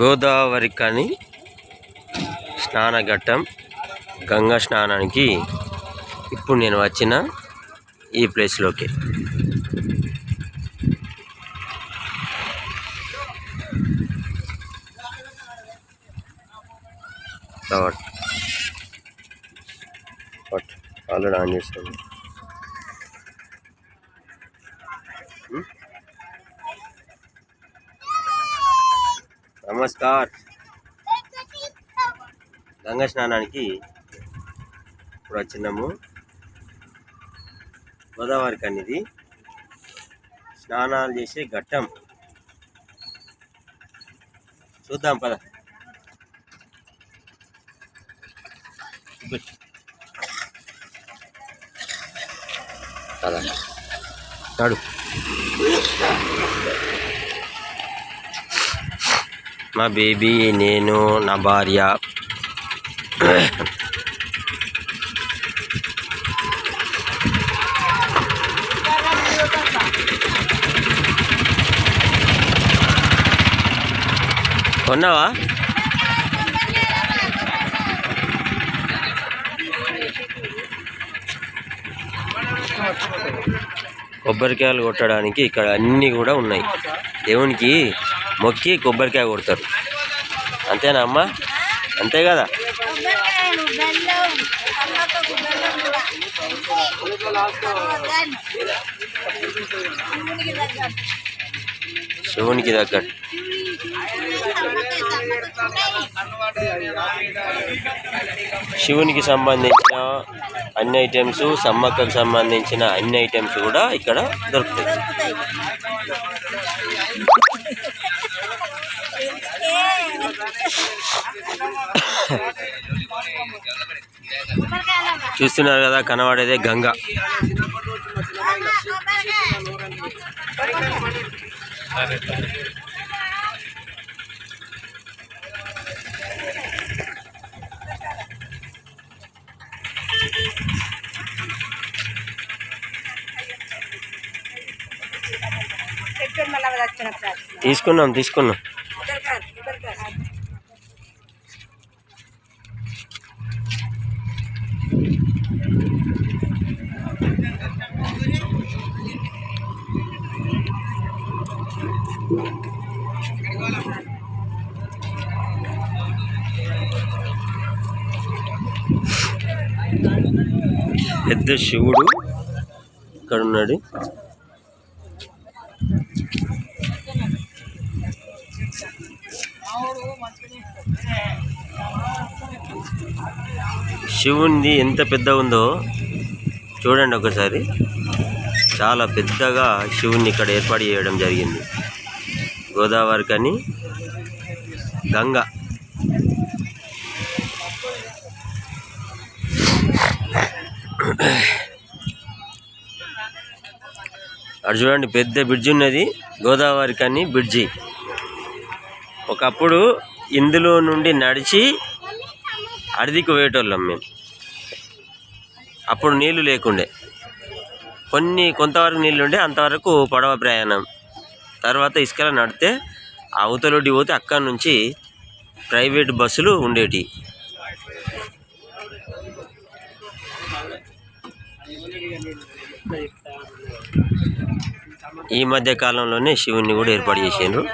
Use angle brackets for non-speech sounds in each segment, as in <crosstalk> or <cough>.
గోదావరి కని స్నానఘట్టం గంగా స్నానానికి ఇప్పుడు నేను వచ్చిన ఈ ప్లేస్లోకి. ఆల్రెడీ ఆన్ చేస్తాను నమస్కార్. గంగా స్నానానికి ఇప్పుడు వచ్చినాము. గోదావరి కన్నిది. స్నానాలు చేసే ఘట్టం. చూద్దాం పద. పద నడు. మా బేబీ నేను నా భార్య. కొన్నావా? కొబ్బరికాయలు కొట్టడానికి ఇక్కడ అన్నీ కూడా ఉన్నాయి. దేవునికి మొక్కి కొబ్బరికాయ కొడతారు. అంతేనా అమ్మా? అంతే కదా? శివునికి తగ్గట్టు. శివునికి సంబంధించిన అన్ని ఐటమ్స్ సమ్మక్కకు సంబంధించిన అన్ని ఐటమ్స్ కూడా ఇక్కడ దొరుకుతాయి. చూస్తున్నారు కదా కనబడేదే గంగ. తీసుకున్నాం తీసుకున్నాం. పెద్ద శివుడు ఇక్కడ ఉన్నాడు. శివుని ఎంత పెద్ద ఉందో చూడండి ఒకసారి. చాలా పెద్దగా శివుని ఇక్కడ ఏర్పాటు చేయడం జరిగింది. గోదావరి కానీ గంగ. అటు చూడండి పెద్ద బ్రిడ్జి ఉన్నది. గోదావరి కానీ బ్రిడ్జి ఒకప్పుడు ఇందులో నుండి నడిచి అడవికి పోయేటోళ్ళం మేము. అప్పుడు నీళ్ళు లేకుండే. కొన్ని కొంతవరకు నీళ్ళు ఉండే అంతవరకు పడవ ప్రయాణం. తర్వాత ఇసుకలో నడితే అవతలొడ్డి పోతే అక్కడి నుంచి ప్రైవేట్ బస్సులు ఉండేటి. ఈ మధ్య కాలంలోనే శివుణ్ణి కూడా ఏర్పాటు చేశాను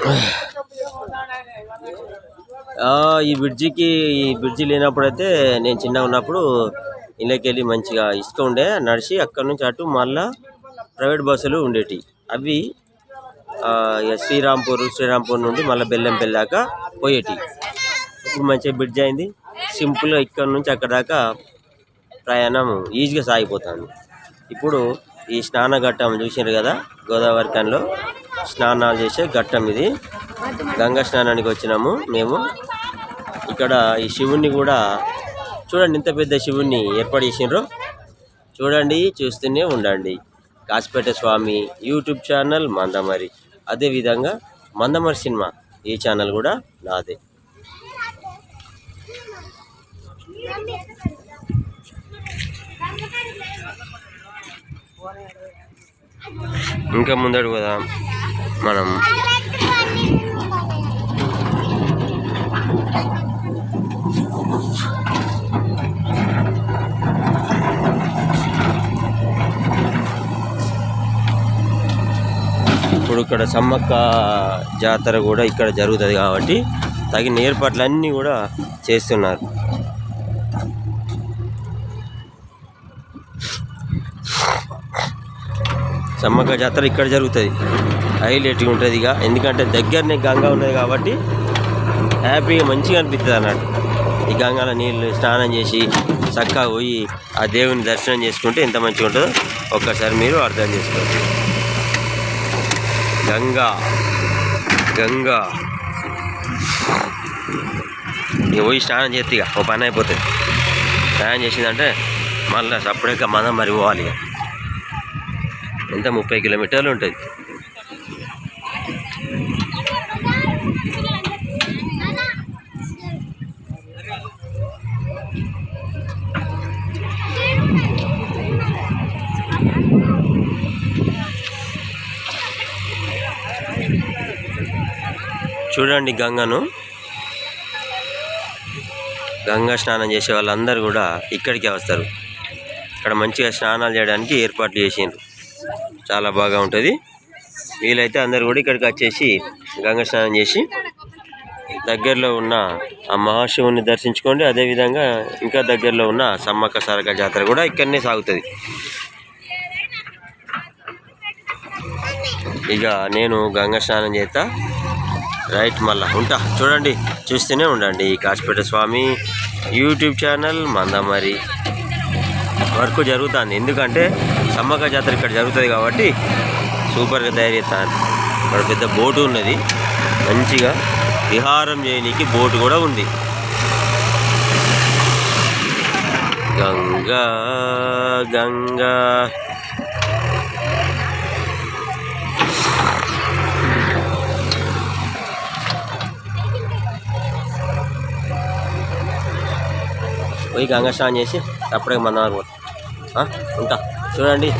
ఆ, <laughs> ఈ బ్రిడ్జికి ఈ బ్రిడ్జి లేనప్పుడైతే నేను చిన్నగా ఉన్నప్పుడు ఇళ్ళకి వెళ్ళి మంచిగా ఇసుక ఉండే నడిచి అక్కడి నుంచి అటు మళ్ళా ప్రైవేట్ బస్సులు ఉండేటి అవి శ్రీరాంపూర్ శ్రీరాంపూర్ నుండి మళ్ళీ బెల్లంపల్లి దాకా పోయేటి ఇప్పుడు మంచిగా బ్రిడ్జ్ అయింది. సింపుల్గా ఇక్కడ నుంచి అక్కడ దాకా ప్రయాణం ఈజీగా సాగిపోతుంది. ఇప్పుడు ఈ స్నాన ఘట్టం చూసినారు కదా గోదావరి కన్లో స్నానాలు చేసే ఘట్టం ఇది. గంగా స్నానానికి వచ్చినాము మేము. ఇక్కడ ఈ శివుణ్ణి కూడా చూడండి ఇంత పెద్ద శివుణ్ణి ఏర్పాటు చేసినారు చూడండి చూస్తూనే ఉండండి. Kasipet Swamy YouTube channel Mandamarri. అదేవిధంగా మందమరి సినిమా ఈ ఛానల్ కూడా నాదే. ఇంకా ముందడు కదా మనం ఇప్పుడు ఇక్కడ సమ్మక్క జాతర కూడా ఇక్కడ జరుగుతుంది కాబట్టి తగిన ఏర్పాట్లన్నీ కూడా చేస్తున్నారు. సమ్మక్క జాతర ఇక్కడ జరుగుతుంది. హైలైట్గా ఉంటుంది ఇక. ఎందుకంటే దగ్గరనే గంగా ఉన్నది కాబట్టి హ్యాపీగా మంచిగా అనిపిస్తుంది అన్నట్టు. ఈ గంగాల నీళ్ళు స్నానం చేసి చక్కగా పోయి ఆ దేవుని దర్శనం చేసుకుంటే ఎంత మంచిగా ఉంటుందో ఒక్కసారి మీరు అర్థం చేసుకోవచ్చు గంగా గంగా. ఇక పోయి స్నానం చేస్తే ఇక ఓ పని అయిపోతుంది. స్నానం చేసిందంటే మళ్ళీ సపరేట్గా మనం మరి పోవాలి ఇక. ఎంత ముప్పై కిలోమీటర్లు ఉంటుంది. చూడండి గంగను. గంగా స్నానం చేసే వాళ్ళందరూ కూడా ఇక్కడికే వస్తారు. ఇక్కడ మంచిగా స్నానాలు చేయడానికి ఏర్పాట్లు చేసిండ్రు. చాలా బాగా ఉంటుంది. వీలైతే అందరు కూడా ఇక్కడికి వచ్చేసి గంగా స్నానం చేసి దగ్గరలో ఉన్న ఆ మహాశివుని దర్శించుకోండి. అదేవిధంగా ఇంకా దగ్గరలో ఉన్న సమ్మక్క సారక జాతర కూడా ఇక్కడనే సాగుతుంది. ఇక నేను గంగా స్నానం చేస్తా. రైట్ మళ్ళా ఉంటా. చూడండి చూస్తూనే ఉండండి ఈ Kasipet Swamy YouTube channel Mandamarri. Work జరుగుతుంది. ఎందుకంటే సమ్మక్క జాతర ఇక్కడ జరుగుతుంది కాబట్టి సూపర్గా తయారు చేస్తాను. ఇక్కడ పెద్ద బోటు ఉన్నది. మంచిగా విహారం చేయడానికి బోటు కూడా ఉంది. గంగా గంగా. పోయి గంగా స్నానం చేసి అప్పుడే మన ఉంటా. చూడండి.